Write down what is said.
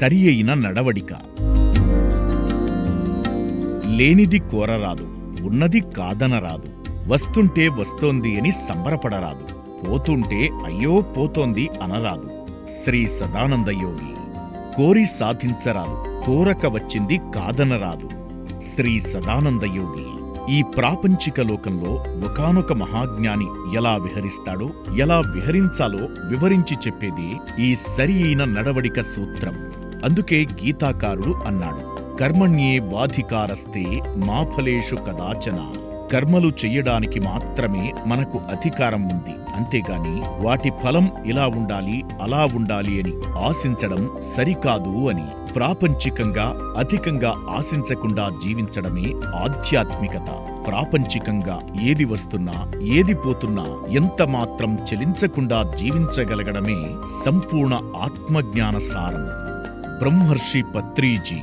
సరి అయిన నడవడిక. లేనిది కోరరాదు ఉన్నది కాదనరాదు. వస్తుంటే వస్తోంది అని సంబరపడరాదు. పోతుంటే అయ్యో పోతోంది అనరాదు. శ్రీ సదానందయోగి కోరి సాధించరాదు కోరక వచ్చింది కాదనరాదు. శ్రీ సదానందయోగి ఈ ప్రాపంచిక లోకంలో ఒకానొక మహాజ్ఞాని ఎలా విహరిస్తాడో ఎలా విహరించాలో వివరించి చెప్పేది ఈ సరి అయిన నడవడిక సూత్రం. అందుకే గీతాకారుడు అన్నాడు కర్మణ్యే బాధికారస్తే మా ఫలేషు కదాచన. కర్మలు చెయ్యడానికి మాత్రమే మనకు అధికారం ఉంది. అంతేగాని వాటి ఫలం ఇలా ఉండాలి అలా ఉండాలి అని ఆశించడం సరికాదు అని ప్రాపంచికంగా అధికంగా ఆశించకుండా జీవించడమే ఆధ్యాత్మికత. ప్రాపంచికంగా ఏది వస్తున్నా ఏది పోతున్నా ఎంత మాత్రం చెలించకుండా జీవించగలగడమే సంపూర్ణ ఆత్మజ్ఞాన సారం ब्रह्मर्षि पत्री जी